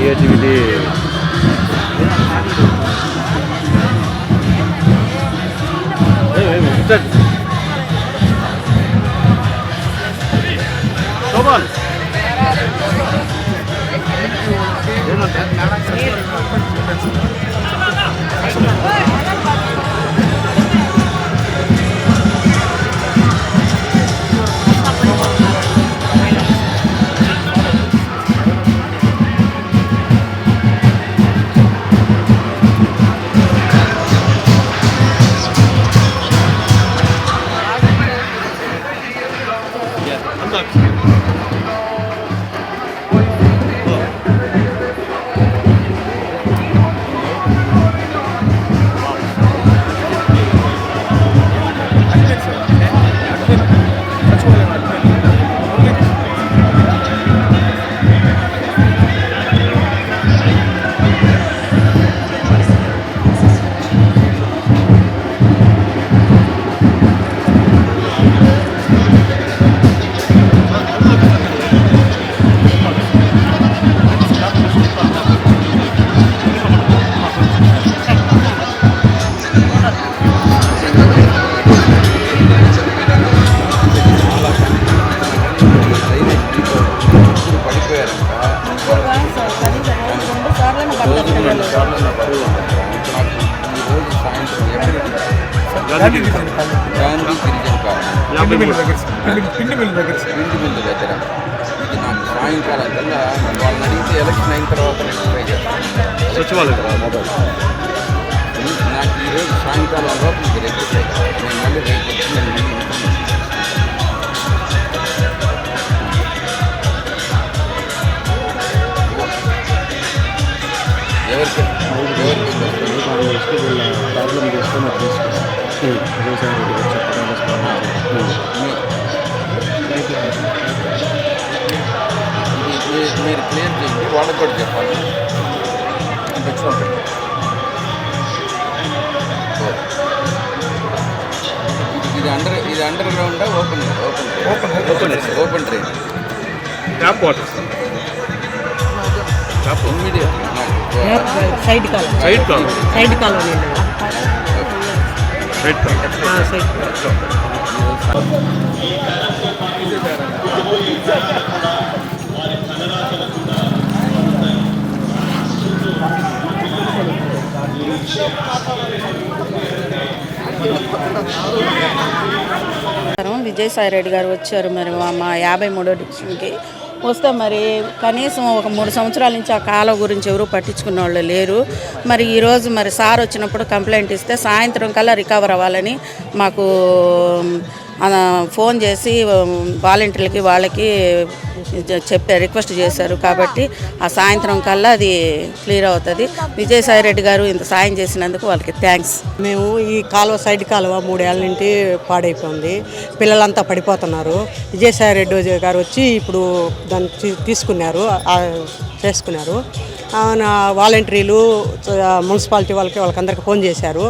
크리에이티비티 네, 네, 뭐, 진짜 Yeah, I'm not. Gandhi గిరిజన colony యాభై పిండి మిల్లు మూడు. దగ్గర పిండి- పిండి మిల్లు దగ్గర ఇంటి మిల్లు దగ్గర ఇది నాకు సాయంకాలం కల్లా వాళ్ళని అడిగితే ఎలక్షన్ అయిన తర్వాత నేను ట్రై చేస్తాను సచివాలయం నాకు ఈరోజు సాయంకాలం లోపల ఇది రెగ్యులర్ నేను మళ్ళీ రేపు వచ్చి నేను ప్రాబ్లం చేసుకుని వ్యవసాయ రెడ్డి గారు మీరు క్లియర్ చేయండి. వాళ్ళకి కూడా చెప్పాలి తెచ్చుకోండి ఇది అండర్ ఇది underground open open open open open drain tap water immediate side కాలం సైడ్ కాలం సైడ్ కాలం నీళ్ళు విజయసాయి రెడ్డి గారు వచ్చారు మరి మా- మా యాభై మూడో డివిజన్కి. వస్తే మరి కనీసం ఒక మూడు సంవత్సరాల నుంచి ఆ కాలువ గురించి ఎవరు పట్టించుకున్న వాళ్ళు లేరు. మరి ఈరోజు మరి సార్ వచ్చినప్పుడు కంప్లైంట్ ఇస్తే సాయంత్రం కల్లా రికవర్ అవ్వాలని మాకు ఫోన్ చేసి వాలంటీర్లకి వాళ్ళకి చెప్పే రిక్వెస్ట్ చేశారు. కాబట్టి ఆ సాయంత్రం కల్లా అది క్లియర్ అవుతుంది. విజయసాయి రెడ్డి గారు ఇంత సాయం చేసినందుకు వాళ్ళకి థ్యాంక్స్. మేము ఈ కాలువ సైడ్ కాలువ మూడేళ్ళ నుండి పాడైపోయింది. పిల్లలంతా పడిపోతున్నారు. విజయసాయి రెడ్డి గారు వచ్చి ఇప్పుడు దాన్ని తీసుకున్నారు చేసుకున్నారు. వాలంటీర్లు మున్సిపాలిటీ వాళ్ళకి వాళ్ళకందరికి ఫోన్ చేశారు.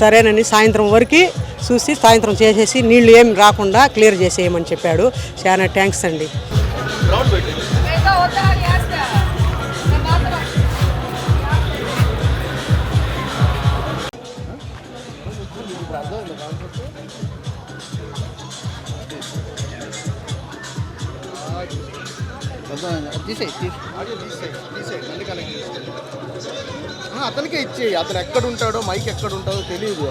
సరేనని సాయంత్రం వరకు చూసి సాయంత్రం చేసేసి నీళ్ళు ఏం రాకుండా క్లియర్ చేసేయమని చెప్పాడు. చాలా థ్యాంక్స్ అండి. అతనికే ఇచ్చేయి అతను ఎక్కడ ఉంటాడో మైక్ ఎక్కడ ఉంటాడో తెలియదు